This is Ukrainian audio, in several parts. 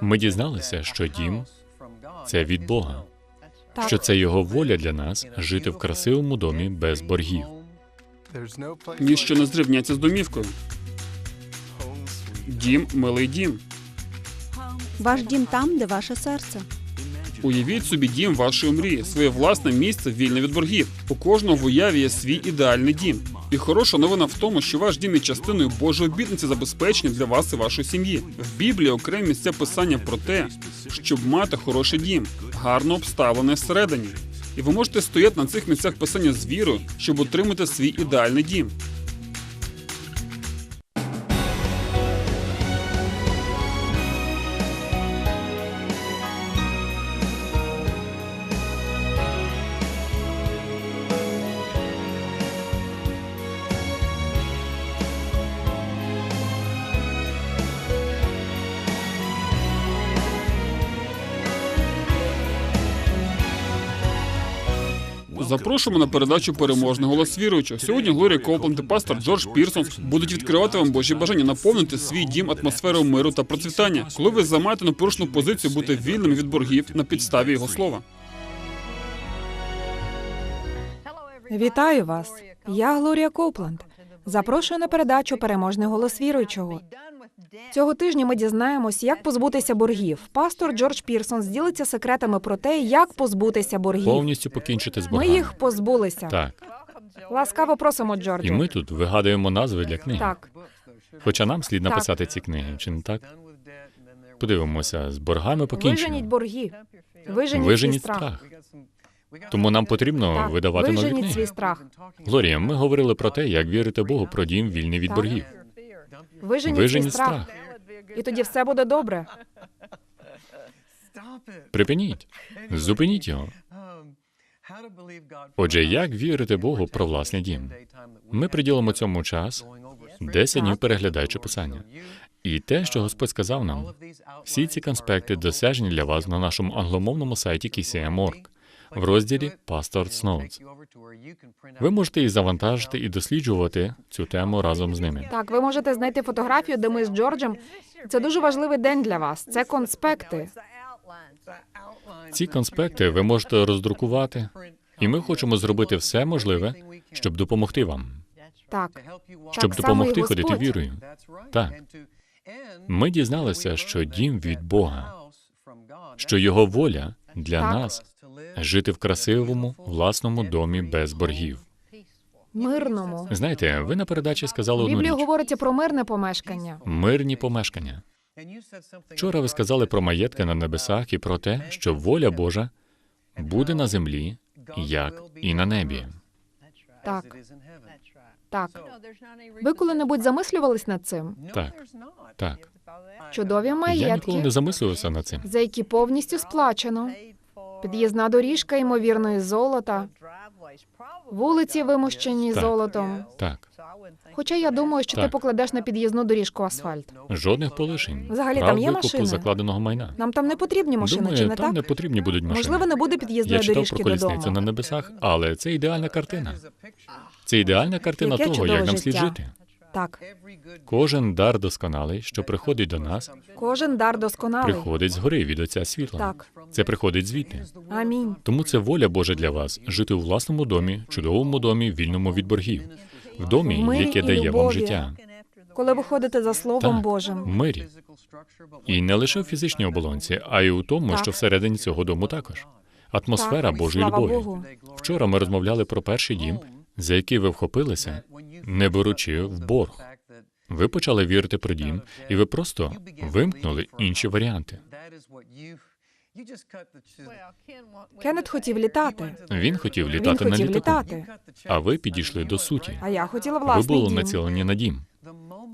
Ми дізналися, що дім це від Бога, Так. що це його воля для нас жити в красивому домі без боргів. Ніщо не зрівняться з домівкою. Дім, милий дім. Ваш дім там, де ваше серце. Уявіть собі дім вашої мрії, своє власне місце вільне від боргів. У кожного в уяві є свій ідеальний дім. І хороша новина в тому, що ваш дім є частиною Божої обітниці забезпечення для вас і вашої сім'ї. В Біблії окремі місця писання про те, щоб мати хороший дім, гарно обставлений всередині. І ви можете стояти на цих місцях писання з вірою, щоб отримати свій ідеальний дім. Запрошуємо на передачу Переможний голос віруючого. Сьогодні Глорія Копленд і пастор Джордж Пірсонс будуть відкривати вам Божі бажання наповнити свій дім атмосферою миру та процвітання, коли ви займаєте непорушну позицію бути вільним від боргів на підставі його слова. Вітаю вас. Я Глорія Копланд. Запрошую на передачу Переможний голос віруючого. Цього тижня ми дізнаємось, як позбутися боргів. Пастор Джордж Пірсон зділиться секретами про те, як позбутися боргів. Повністю покінчити з Ми їх позбулися. Так. Ласкаво просимо, Джорджу. І ми тут вигадуємо назви для книг. Так, Хоча нам слід написати ці книги, чи не так? Подивимося, з боргами виженіть покінчено. борги. Виженіть, Виженіть страх. страх. Тому нам потрібно Так, видавати нові виженіть свій страх. Глорія, ми говорили про те, як вірити Богу про дім вільний від Так. боргів. Виженіть, Виженіть страх. страх. І тоді все буде добре. Припиніть. Зупиніть його. Отже, як вірити Богу про власний дім? Ми приділимо цьому час 10 днів переглядаючи писання. І те, що Господь сказав нам, всі ці конспекти досяжні для вас на нашому англомовному сайті KCM.org в розділі Pastor's Notes. Ви можете їх завантажити і досліджувати цю тему разом з ними. Так, ви можете знайти фотографію, де ми з Джорджем. Це дуже важливий день для вас. Це конспекти. Ці конспекти ви можете роздрукувати, і ми хочемо зробити все можливе, щоб допомогти вам. Так, Щоб Так допомогти ходити вірою. Так. Ми дізналися, що дім від Бога, що його воля для Так. нас жити в красивому власному домі без боргів. мирному. Знаєте, ви на передачі сказали одну Біблія річ говориться про мирне помешкання. мирні помешкання. Вчора ви сказали про маєтки на небесах і про те, що воля Божа буде на землі, як і на небі. Так, так. Ви коли-небудь замислювались над цим? Так, так. Чудові Я ніколи маєтки, не замислювався над цим. за які повністю сплачено. Під'їзна доріжка, ймовірно, із золота, вулиці вимощені Так. золотом. Так, Хоча я думаю, що ти Так. покладеш на під'їзну доріжку асфальт. жодних полишень. Взагалі, Прав там є викупу машини? закладеного майна. Нам там не потрібні машини, Думаю, чи не там так? не потрібні будуть машини. Можливо, не буде Я під'їзної читав доріжки про колісницю додому. на небесах, але це ідеальна картина. Це ідеальна картина Яке того, чудове як нам слід життя. жити. Так, Кожен дар досконалий, що приходить до нас, кожен дар досконалий. приходить згори від Отця світла. Так. Це приходить звідти. Амінь. Тому це воля Божа для вас жити у власному домі, чудовому домі, вільному від боргів, в домі, В мирі яке дає вам життя, Коли ви ходите за Словом Так. в Божим. мирі. І не лише в фізичній оболонці, а й у тому, Так. що всередині цього дому також. Атмосфера Так, Божої любові. Богу. Вчора ми розмовляли про перший дім, за який ви вхопилися, не беручи в борг. Ви почали вірити про дім, і ви просто вимкнули інші варіанти. Кеннет хотів літати. Він хотів Він літати на хотів літаку, літати. а ви підійшли до суті. А я хотіла Ви власний були дім. націлені на дім.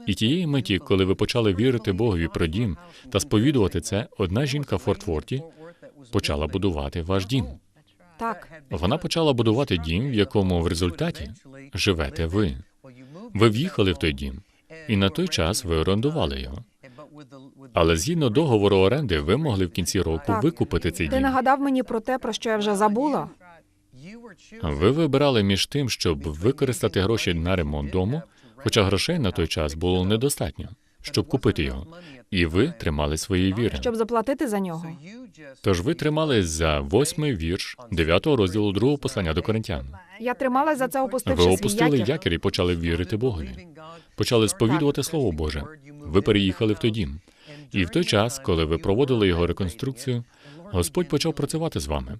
І тієї миті, коли ви почали вірити Богові про дім та сповідувати це, одна жінка в Фортфорті почала будувати ваш дім. Так, Вона почала будувати дім, в якому в результаті живете ви. Ви в'їхали в той дім, і на той час ви орендували його. Але згідно договору оренди, ви могли в кінці року Так. викупити цей ти дім. нагадав мені про те, про що я вже забула. Ви вибирали між тим, щоб використати гроші на ремонт дому, хоча грошей на той час було недостатньо. щоб купити його, і ви тримали своєї віри. щоб заплатити за нього. Тож ви тримались за восьмий вірш дев'ятого розділу другого послання до коринтян. Я трималась за це, опустивши Ви опустили якір. якір і почали вірити Богові. Почали сповідувати Слово Боже. Ви переїхали в той дім. І в той час, коли ви проводили його реконструкцію, Господь почав працювати з вами.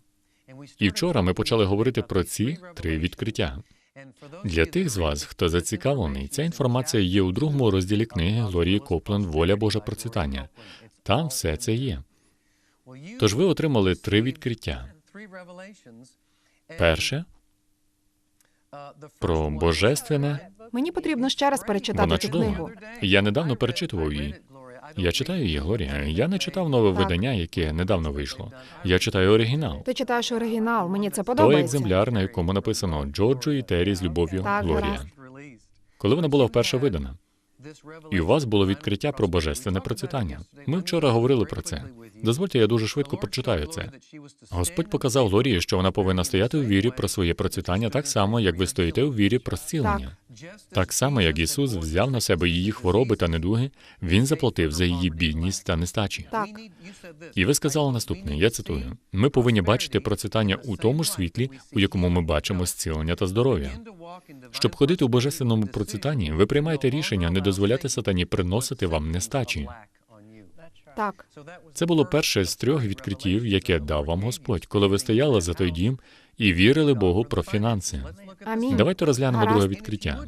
І вчора ми почали говорити про ці три відкриття. Для тих з вас, хто зацікавлений, ця інформація є у другому розділі книги Глорії Копленд Воля Божа процвітання. Там все це є. Тож ви отримали три відкриття. Перше про божественне. Мені потрібно ще раз перечитати Вона цю чудова. книгу. Я недавно перечитував її. Я читаю її, Глорія. Я не читав нове Так. видання, яке недавно вийшло. Я читаю оригінал. Ти читаєш оригінал, мені це Той подобається. екземпляр, на якому написано Джорджу і Террі з любов'ю Так, Глорія. гаразд. Коли вона була вперше видана, і у вас було відкриття про божественне процвітання. Ми вчора говорили про це. Дозвольте, я дуже швидко прочитаю це. Господь показав Глорії, що вона повинна стояти у вірі про своє процвітання так само, як ви стоїте у вірі про зцілення. Так само, як Ісус взяв на себе її хвороби та недуги, Він заплатив за її бідність та нестачі. Так. І ви сказали наступне, я цитую: ми повинні бачити процвітання у тому ж світлі, у якому ми бачимо зцілення та здоров'я. Щоб ходити у божественному процвітанні, ви приймаєте рішення не дозволяти сатані приносити вам нестачі. Так. Це було перше з трьох відкриттів, яке дав вам Господь, коли ви стояли за той дім і вірили Богу про фінанси. Амінь. Давайте розглянемо Гаразд. друге відкриття.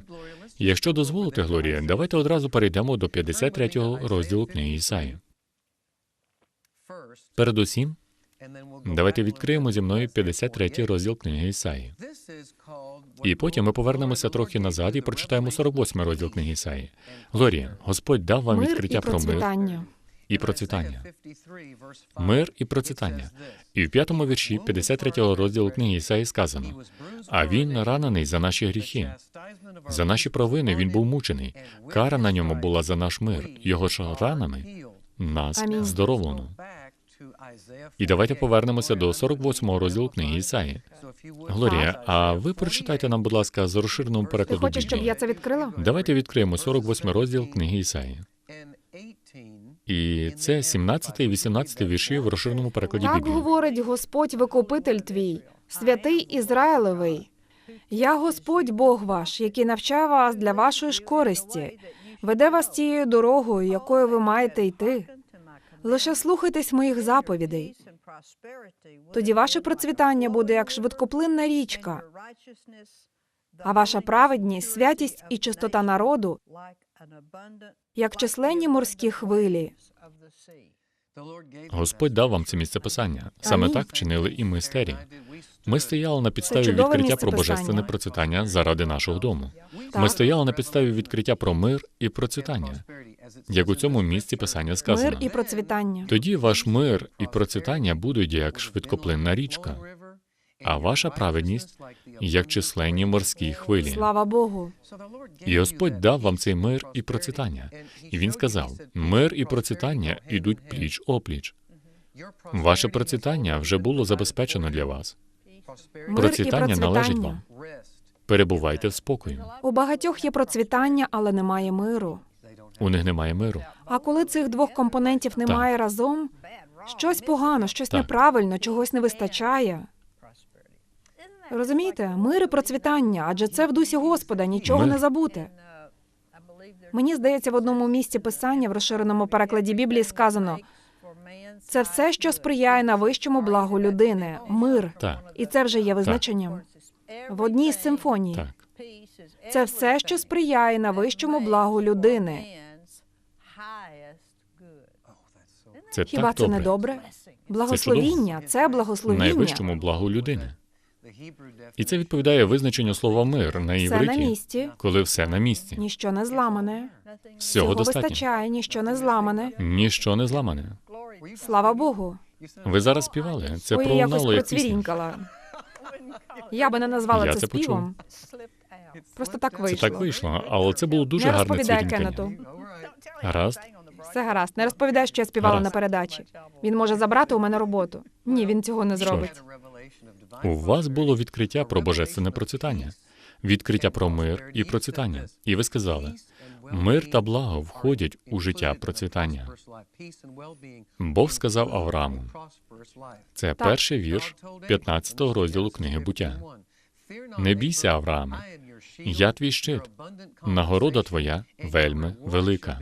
Якщо дозволите, Глорія, давайте одразу перейдемо до 53-го розділу книги Ісаї. Передусім, давайте відкриємо зі мною 53-й розділ книги Ісаї. І потім ми повернемося трохи назад і прочитаємо 48-й розділ книги Ісаї. Глорія, Господь дав вам Мир відкриття і про мир і процвітання. Мир і процвітання. І в п'ятому вірші 53-го розділу книги Ісаї сказано: А він ранений за наші гріхи. За наші провини він був мучений. Кара на ньому була за наш мир. Його ж ранами нас Амінь. здоровлено. І давайте повернемося до 48-го розділу книги Ісаї. Глорія, а ви прочитайте нам, будь ласка, з розширеному Ти перекладу хочеш, щоб я це відкрила? Давайте відкриємо 48 розділ книги Ісаї. І це 17 і 18 вірші в розширеному перекладі Так говорить Господь Викупитель твій, святий Ізраїлевий. Я Господь Бог ваш, який навчав вас для вашої ж користі, веде вас тією дорогою, якою ви маєте йти. Лише слухайтесь моїх заповідей. Тоді ваше процвітання буде як швидкоплинна річка, а ваша праведність, святість і чистота народу, як численні морські хвилі. Господь дав вам це місце писання. Саме Амінь. так вчинили і ми з Террі. Ми стояли на підставі відкриття про божественне писання. процвітання заради нашого дому. Так. Ми стояли на підставі відкриття про мир і процвітання, як у цьому місці писання сказано. Мир і процвітання. Тоді ваш мир і процвітання будуть як швидкоплинна річка, а ваша праведність як численні морські хвилі. Слава Богу. І Господь дав вам цей мир і процвітання. І він сказав: мир і процвітання ідуть пліч опліч. Ваше процвітання вже було забезпечено для вас. Процвітання належить вам. Перебувайте в спокою. У багатьох є процвітання, але немає миру. У них немає миру. А коли цих двох компонентів немає разом, щось погано, щось Так. неправильно, чогось не вистачає. Розумієте, мир і процвітання, адже це в дусі Господа, нічого Мир. не забути. Мені здається, в одному місці писання в розширеному перекладі Біблії сказано: це все, що сприяє на вищому благу людини, мир. Так, І це вже є визначенням. В одній з симфоній. так. Це все, що сприяє на вищому благу людини. Це Хіба так це не добре. добре? Благословіння це благословіння. Найвищому благу людини. І це відповідає визначенню слова мир на Все на місці, коли все на місці. ніщо не зламане. Всього Всього достатньо. вистачає, ніщо не зламане. Ніщо не зламане. Слава Богу. Ви зараз співали. Це Ой, пролунало як процвірінькала. Я би не назвала Я це це співом. Просто так Це вийшло. так вийшло, але це було дуже Не гарне розповідай. Кеннету. Гаразд. Все гаразд. Не розповідай, що я співала Гаразд. на передачі. Він може забрати у мене роботу. Ні, він цього не Що зробить. ж, У вас було відкриття про божественне процвітання, відкриття про мир і процвітання. І ви сказали: Мир та благо входять у життя процвітання. Бог сказав Аврааму. Це перший вірш 15 розділу книги буття. Не бійся, Аврааме, я твій щит, нагорода твоя вельми велика.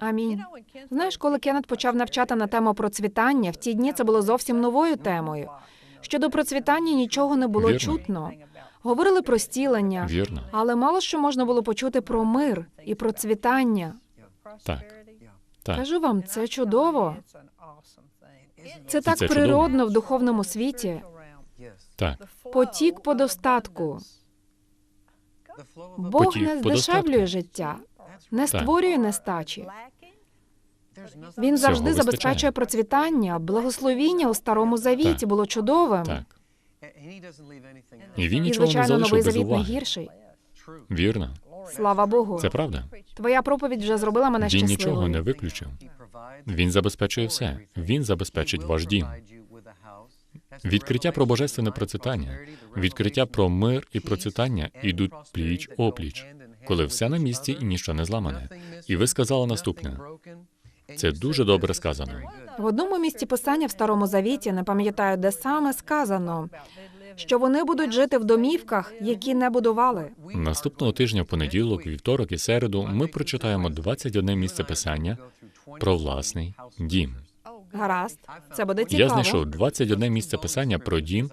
Амінь. Знаєш, коли Кеннет почав навчати на тему процвітання, в ті дні це було зовсім новою темою. Щодо процвітання нічого не було Вірно. чутно. Говорили про стілення, Вірно, але мало що можна було почути про мир і процвітання. так. Так. Кажу вам, це чудово. Це так це природно в духовному світі. Так, Потік по достатку. Бог Потік не по здешевлює достатку. життя, не створює нестачі. Він завжди вистачає. забезпечує процвітання. Благословіння у старому завіті Так. було чудовим. так. І він І, нічого не звичайно, залишив новий без завіт не уваги. гірший. Вірно, Слава Богу. це правда. Твоя проповідь вже зробила мене Він щасливою. нічого не виключив. Він забезпечує все. Він забезпечить ваш дім. Відкриття про божественне процвітання, відкриття про мир і процвітання ідуть пліч опліч, коли все на місці і ніщо не зламане. І ви сказали наступне. Це дуже добре сказано. В одному місці писання в старому завіті, не пам'ятаю, де саме сказано, що вони будуть жити в домівках, які не будували. Наступного тижня, в понеділок, вівторок і середу, ми прочитаємо 21 місце писання про власний дім. Гаразд, це буде цікаво. Я знайшов 21 місце писання про дім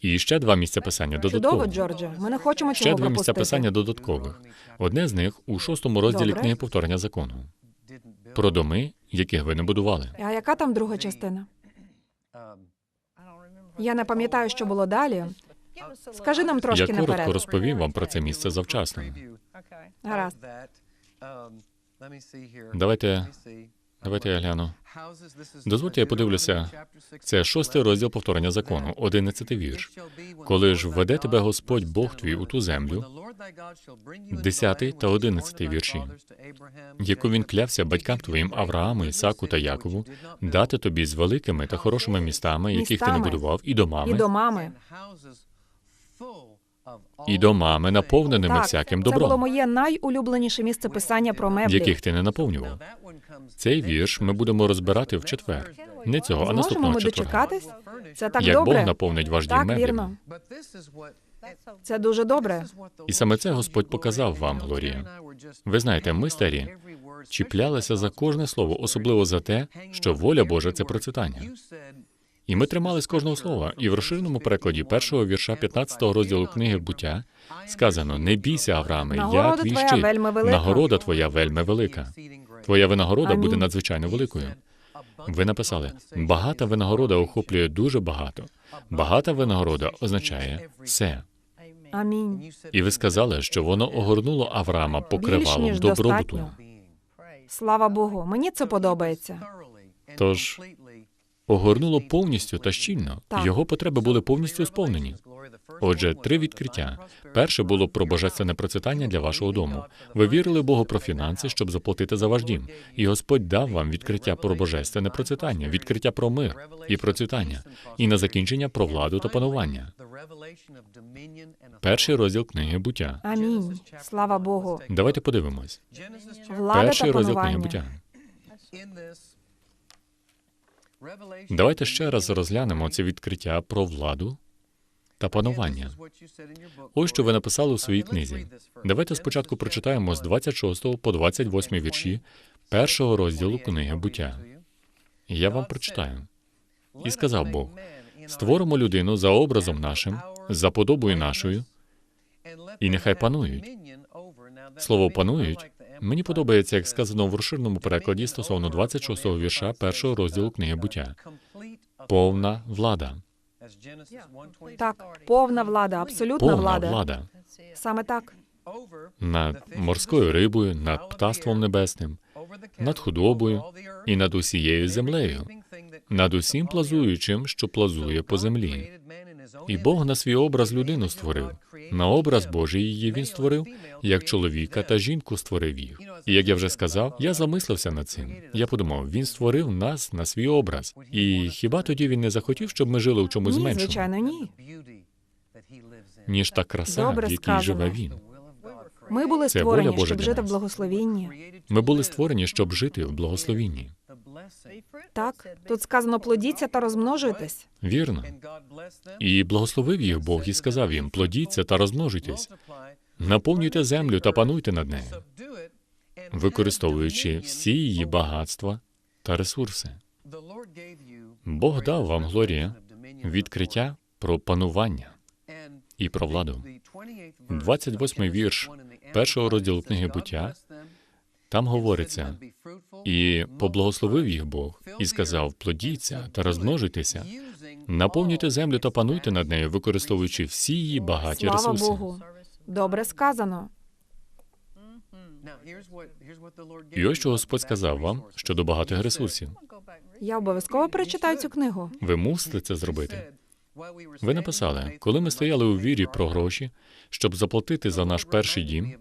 і ще два місця писання Чудово. Джордже. Ми не хочемо Ще цього два місця пропустити. писання додаткових. Одне з них у шостому розділі Добре. книги повторення закону про доми, яких ви не будували. А яка там друга частина? Я не пам'ятаю, що було далі. Скажи нам трошки Я коротко наперед. розповім вам про це місце завчасно. Гаразд. Давайте, давайте я гляну. Дозвольте, я подивлюся. Це шостий розділ повторення закону, одинадцятий вірш. Коли ж введе тебе Господь Бог твій у ту землю, десятий та одинадцятий вірші, яку він клявся батькам твоїм Аврааму, Ісаку та Якову, дати тобі з великими та хорошими містами, яких ти не будував, і І домами, домами. І домами, наповненими Так, всяким це було добром, моє найулюбленіше місце писання про меблі. яких ти не наповнював. Цей вірш ми будемо розбирати в четвер. Не цього, а наступного ми четверга. дочекатись? Це так Як добре. Бог наповнить ваш дім Так, меблями. вірно. Це дуже добре. І саме це Господь показав вам, Глорія. Ви знаєте, ми старі чіплялися за кожне слово, особливо за те, що воля Божа це процвітання. І ми тримались кожного слова. І в розширеному перекладі першого вірша 15-го розділу книги буття сказано: Не бійся, Аврааме, я твій щит. Нагорода твоя вельми велика. Твоя винагорода буде надзвичайно великою. Ви написали, багата винагорода охоплює дуже багато. Багата винагорода означає все. Амінь. І ви сказали, що воно огорнуло Авраама покривалом добробуту. Слава Богу, мені це подобається. Тож огорнуло повністю та щільно. Так. Його потреби були повністю сповнені. Отже, три відкриття. Перше було про божественне процвітання для вашого дому. Ви вірили Богу про фінанси, щоб заплатити за ваш дім. І Господь дав вам відкриття про божественне процвітання, відкриття про мир і процвітання, і на закінчення про владу та панування. Перший розділ книги буття. Амінь. Слава Богу. Давайте подивимось. Влада Перший та розділ книги буття. Давайте ще раз розглянемо це відкриття про владу та панування. Ось що ви написали у своїй книзі. Давайте спочатку прочитаємо з 26 по 28 вірші першого розділу книги буття. Я вам прочитаю. І сказав Бог, Створимо людину за образом нашим, за подобою нашою, і нехай панують. Слово панують. Мені подобається, як сказано в розширеному перекладі стосовно 26-го вірша першого розділу книги буття. Повна влада. Так, повна влада, абсолютна Повна влада. влада Саме так. над морською рибою, над птаством небесним, над худобою і над усією землею, над усім плазуючим, що плазує по землі. І Бог на свій образ людину створив. На образ Божий її він створив, як чоловіка та жінку створив їх. І як я вже сказав, я замислився над цим. Я подумав, він створив нас на свій образ. І хіба тоді він не захотів, щоб ми жили в чомусь Ні, меншому, звичайно, ні. ніж та краса, Добре в якій сказано. живе він? Ми були Це воля створені, Божа щоб для жити в нас. благословінні. Ми були створені, щоб жити в благословінні. Так, тут сказано плодіться та розмножуйтесь. Вірно. І благословив їх Бог і сказав їм: плодіться та розмножуйтесь, наповнюйте землю та пануйте над нею, використовуючи всі її багатства та ресурси. Бог дав вам, Глорія, відкриття про панування і про владу. 28-й вірш першого розділу книги буття. Там говориться, і поблагословив їх Бог, і сказав: плодіться та розмножуйтеся, наповнюйте землю та пануйте над нею, використовуючи всі її багаті Слава ресурси. Богу. Добре сказано. І ось що Господь сказав вам щодо багатих ресурсів. Я обов'язково перечитаю цю книгу. Ви мусите це зробити. Ви написали, коли ми стояли у вірі про гроші, щоб заплатити за наш перший дім.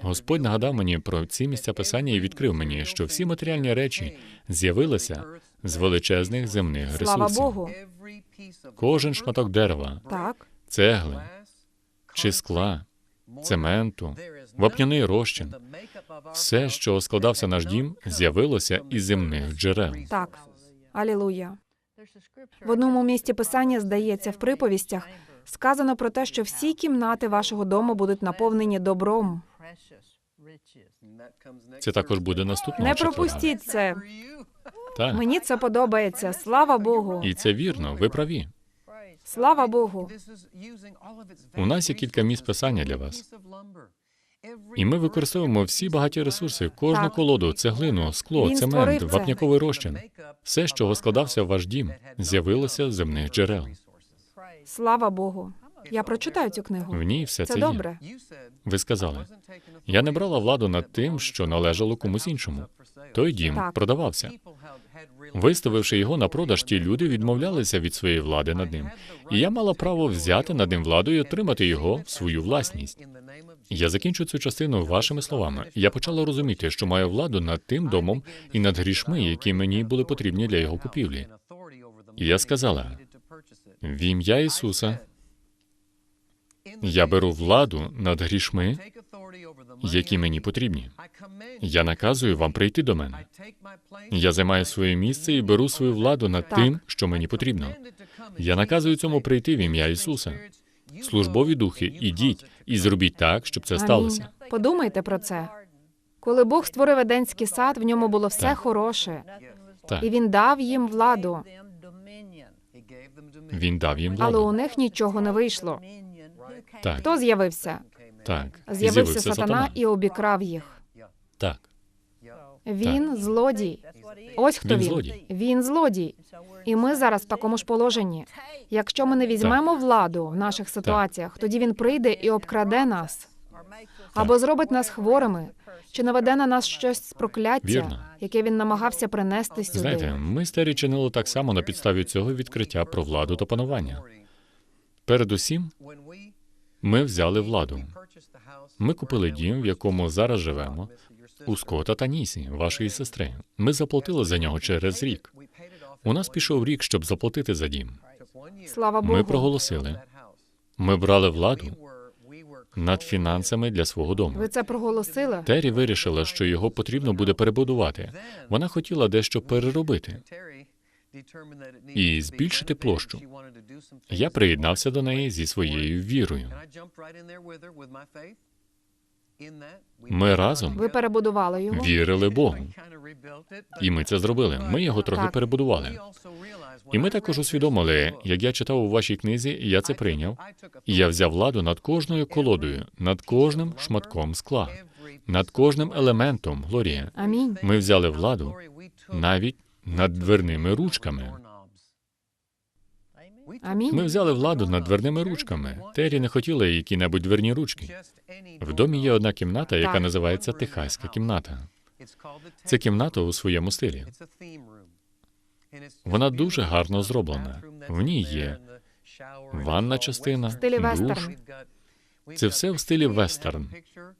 Господь нагадав мені про ці місця писання і відкрив мені, що всі матеріальні речі з'явилися з величезних земних Слава ресурсів. Богу. Кожен шматок дерева, Так, цегли чи скла, цементу, вапняний розчин, все, що складався наш дім, з'явилося із земних джерел. так. Алілуя. В одному місці писання, здається, в приповістях сказано про те, що всі кімнати вашого дому будуть наповнені добром. Це також буде наступного Не четверга. пропустіть це. Так. Мені це подобається. Слава Богу. І це вірно, ви праві. Слава Богу. У нас є кілька місць писання для вас. І ми використовуємо всі багаті ресурси, кожну колоду, цеглину, скло, цемент, вапняковий розчин. Все, з чого складався ваш дім, з'явилося з земних джерел. Слава Богу. Я прочитаю цю книгу. В ній все Це це є. добре. Ви сказали, я не брала владу над тим, що належало комусь іншому. Той дім Так. продавався. Виставивши його на продаж, ті люди відмовлялися від своєї влади над ним. І я мала право взяти над ним владу і отримати його в свою власність. Я закінчу цю частину вашими словами. Я почала розуміти, що маю владу над тим домом і над грішми, які мені були потрібні для його купівлі. І я сказала, в ім'я Ісуса я беру владу над грішми, які мені потрібні. Я наказую вам прийти до мене. Я займаю своє місце і беру свою владу над Так. тим, що мені потрібно. Я наказую цьому прийти в ім'я Ісуса. Службові духи, ідіть і зробіть так, щоб це сталося. Подумайте про це. Коли Бог створив Еденський сад, в ньому було все Так. хороше, Так, і він дав їм владу, він дав їм але у них нічого не вийшло. Так, Хто з'явився? Так. З'явився сатана і обікрав їх. Так, Він злодій. Ось хто Він він. злодій. Він злодій. І ми зараз в такому ж положенні. Якщо ми не візьмемо владу в наших ситуаціях, тоді він прийде і обкраде нас, або зробить нас хворими, чи наведе на нас щось з прокляття, Вірно. яке він намагався принести сюди. знаєте, ми старі чинили так само на підставі цього відкриття про владу та панування. Передусім, ми взяли владу. Ми купили дім, в якому зараз живемо, у Скота та Нісі, вашої сестри. Ми заплатили за нього через рік. У нас пішов рік, щоб заплатити за дім. Слава Богу. Ми проголосили. Ми брали владу над фінансами для свого дому. Ви це проголосили? Террі вирішила, що його потрібно буде перебудувати. Вона хотіла дещо переробити і збільшити площу. Я приєднався до неї зі своєю вірою. Ми разом Ви перебудували його? вірили Богу, і ми це зробили. Ми його трохи Так. перебудували. І ми також усвідомили, як я читав у вашій книзі, і я це прийняв. І я взяв владу над кожною колодою, над кожним шматком скла, над кожним елементом, Глорія. Амінь. Ми взяли владу навіть над дверними ручками. Амінь. Ми взяли владу над дверними ручками. Террі не хотіла які-небудь дверні ручки. В домі є одна кімната, яка Так. називається Техаська кімната. Це кімната у своєму стилі. Вона дуже гарно зроблена. В ній є ванна частина, стилі душ. вестерн. Це все в стилі вестерн.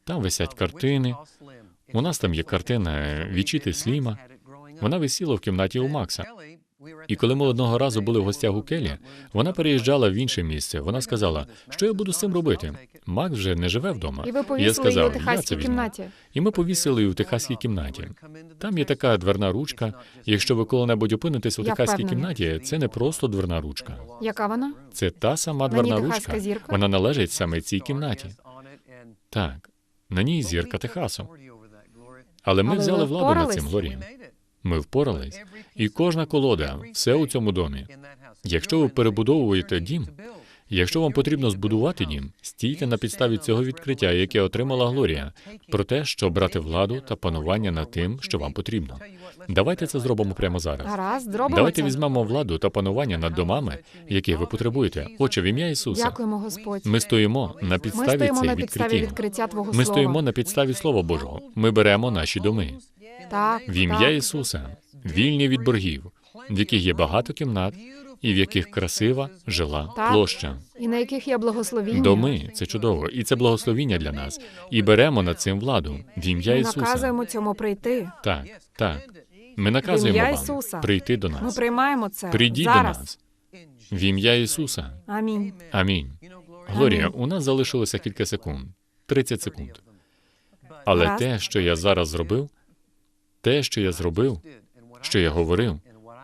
Там висять картини. У нас там є картина Вічіти Сліма. Вона висіла в кімнаті у Макса. І коли ми одного разу були в гостях у Келі, вона переїжджала в інше місце. Вона сказала, що я буду з цим робити. Макс вже не живе вдома. І ви я повісили її сказав, у я це техаській кімнаті. І ми повісили її у техаській кімнаті. Там є така дверна ручка. Якщо ви коли-небудь опинитесь у Я техаській впевнена. кімнаті, це не просто дверна ручка. Яка вона? Це та сама На ній дверна техаська ручка. зірка? Вона належить саме цій кімнаті. Так, на ній зірка Техасу. Але ми Але взяли владу над впорались? цим Глорія. Ми впорались. І кожна колода, все у цьому домі. Якщо ви перебудовуєте дім, якщо вам потрібно збудувати дім, стійте на підставі цього відкриття, яке отримала Глорія, про те, що брати владу та панування над тим, що вам потрібно. Давайте це зробимо прямо зараз. Гаразд, зробимо Давайте це. візьмемо владу та панування над домами, яких ви потребуєте. Отче, в ім'я Ісуса. Дякуємо, Господь. Ми стоїмо на Ми підставі стоїмо цих на підставі відкриттів. відкриття Твого Ми слова. стоїмо на підставі Слова Божого. Ми беремо наші доми. Так, В ім'я. Ісуса, вільні від боргів, в яких є багато кімнат і в яких красива жила Так. площа. І на яких є благословіння. Доми це чудово, і це благословіння для нас. І беремо над цим владу в ім'я Ми Ісуса. наказуємо цьому прийти. Так, так. Ми наказуємо вам Ісуса. прийти до нас. Ми приймаємо це Прийдіть до нас в ім'я Ісуса. Амінь. Амінь. Глорія, у нас залишилося кілька секунд, 30 секунд. Але Гаразд. те, що я зараз зробив, те, що я зробив, що я говорив,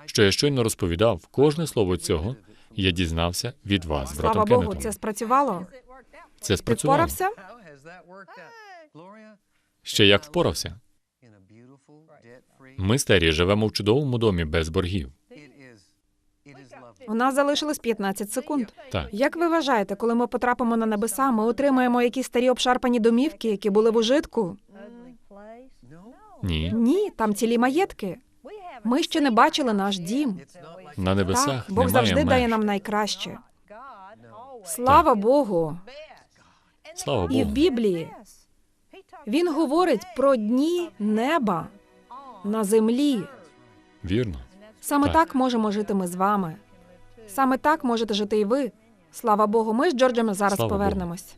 що я щойно розповідав, кожне слово цього я дізнався від вас, Слава Богу, Кеннетом. це спрацювало. Це Ти спрацювало. впорався? Ще як впорався. Ми старі живемо в чудовому домі без боргів. У нас залишилось 15 секунд. Так, Як ви вважаєте, коли ми потрапимо на небеса, ми отримаємо якісь старі обшарпані домівки, які були в ужитку? Ні. Ні, там цілі маєтки. Ми ще не бачили наш дім. На небесах Так, Бог немає завжди дає нам найкраще. Слава Богу! Слава І в Богу. Біблії він говорить про дні неба на землі. Вірно. Саме Так. так можемо жити ми з вами. Саме так можете жити і ви. Слава Богу, ми з Джорджем зараз Слава Богу. повернемось.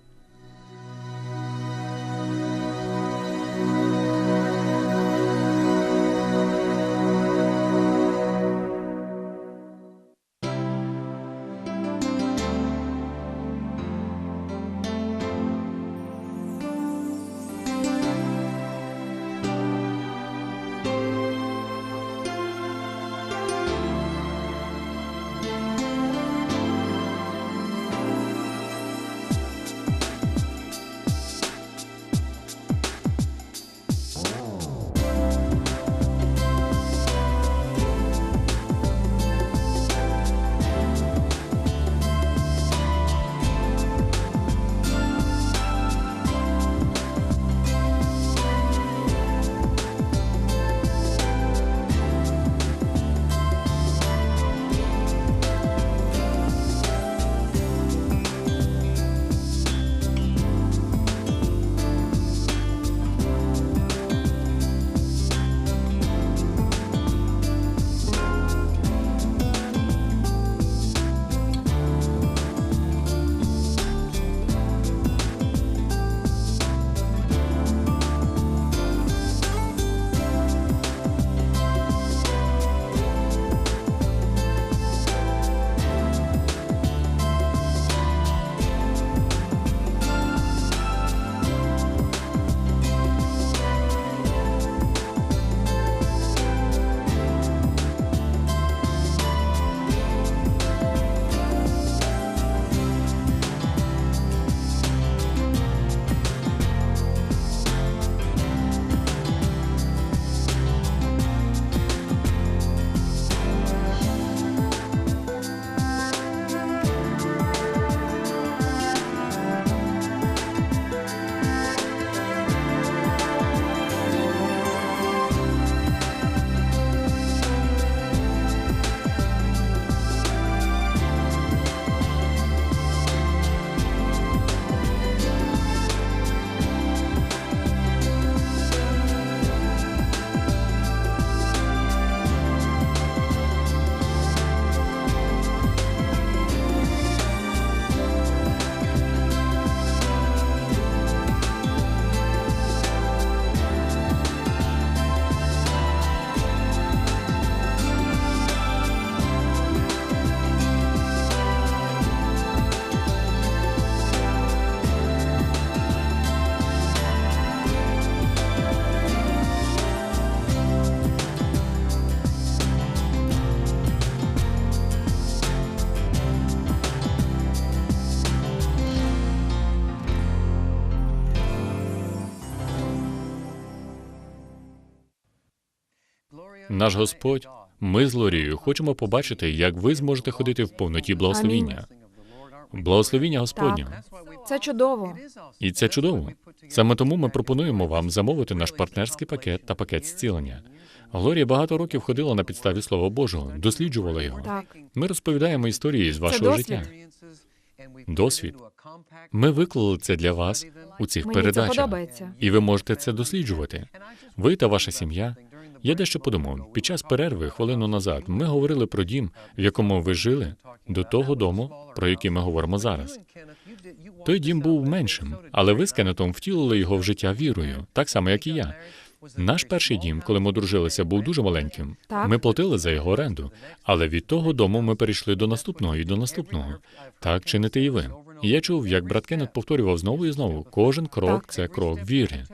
Наш Господь, ми з Лорією хочемо побачити, як ви зможете ходити в повноті благословіння. Благословіння Господнє. Це чудово. І це чудово. Саме тому ми пропонуємо вам замовити наш партнерський пакет та пакет зцілення. Глорія багато років ходила на підставі Слова Божого, досліджувала його. Так. Ми розповідаємо історії з вашого досвід. життя. Досвід. Ми виклали це для вас у цих Мені це передачах, подобається. і ви можете це досліджувати. Ви та ваша сім'я. Я дещо подумав. Під час перерви, хвилину назад, ми говорили про дім, в якому ви жили, до того дому, про який ми говоримо зараз. Той дім був меншим, але ви з Кеннетом втілили його в життя вірою, так само, як і я. Наш перший дім, коли ми одружилися, був дуже маленьким. Так. Ми платили за його оренду, але від того дому ми перейшли до наступного і до наступного. Так чините і ви. І я чув, як брат Кеннет повторював знову і знову: кожен крок це крок віри.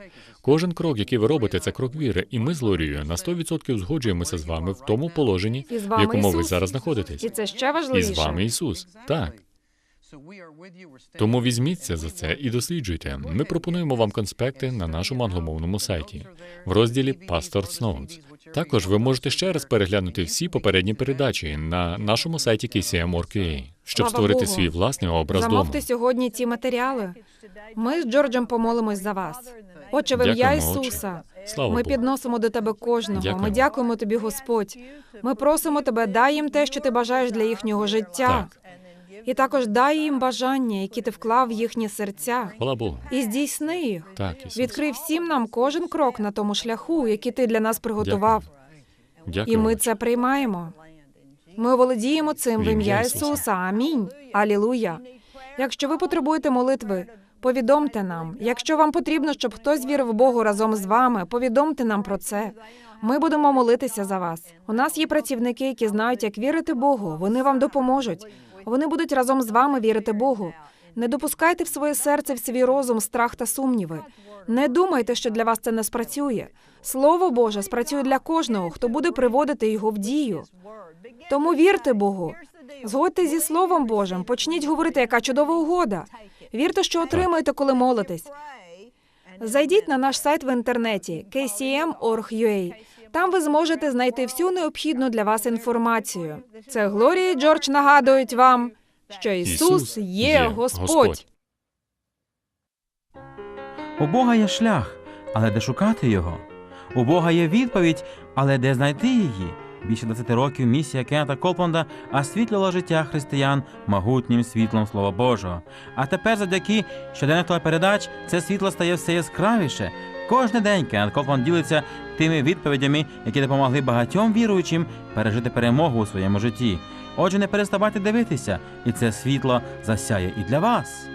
Кожен крок, який ви робите, це крок віри. І ми з Лорією на 100% згоджуємося з вами в тому положенні, в якому ви зараз знаходитесь. І це ще І з вами Ісус. Так. Тому візьміться за це і досліджуйте. Ми пропонуємо вам конспекти на нашому англомовному сайті в розділі Pastor's Notes. Також ви можете ще раз переглянути всі попередні передачі на нашому сайті KCM.org.ua, щоб Слава створити Богу. свій власний образ дому. Замовте сьогодні ці матеріали. Ми з Джорджем помолимось за вас. Отче, в ім'я Дякуємо, Отче. Ісуса. Слава Ми Богу. підносимо до тебе кожного. Ми Дякуємо. дякуємо тобі, Господь. Ми просимо тебе, дай їм те, що ти бажаєш для їхнього життя. Так. І також дай їм бажання, які ти вклав в їхні серця, Хвала Богу. і здійсни їх. Так, Ісус. Відкрий всім нам кожен крок на тому шляху, який ти для нас приготував. Дякую. І ми це приймаємо. Ми володіємо цим в ім'я Ісуса. Амінь. Алілуя. Якщо ви потребуєте молитви, повідомте нам. Якщо вам потрібно, щоб хтось вірив Богу разом з вами, повідомте нам про це. Ми будемо молитися за вас. У нас є працівники, які знають, як вірити Богу. Вони вам допоможуть. Вони будуть разом з вами вірити Богу. Не допускайте в своє серце в свій розум страх та сумніви. Не думайте, що для вас це не спрацює. Слово Боже спрацює для кожного, хто буде приводити його в дію. Тому вірте Богу. Згодьте зі Словом Божим, почніть говорити, яка чудова угода. Вірте, що отримаєте, коли молитесь. Зайдіть на наш сайт в інтернеті kcm.org.ua. Там ви зможете знайти всю необхідну для вас інформацію. Це Глорія і Джордж нагадують вам, що Ісус є Господь. У Бога є шлях, але де шукати його? У Бога є відповідь, але де знайти її? Більше 20 років місія Кеннета Колпланда освітлювала життя християн могутнім світлом Слова Божого. А тепер, завдяки щоденних телепередач, це світло стає все яскравіше. Кожен день Кеннет Колпланд ділиться тими відповідями, які допомогли багатьом віруючим пережити перемогу у своєму житті. Отже, не переставайте дивитися, і це світло засяє і для вас.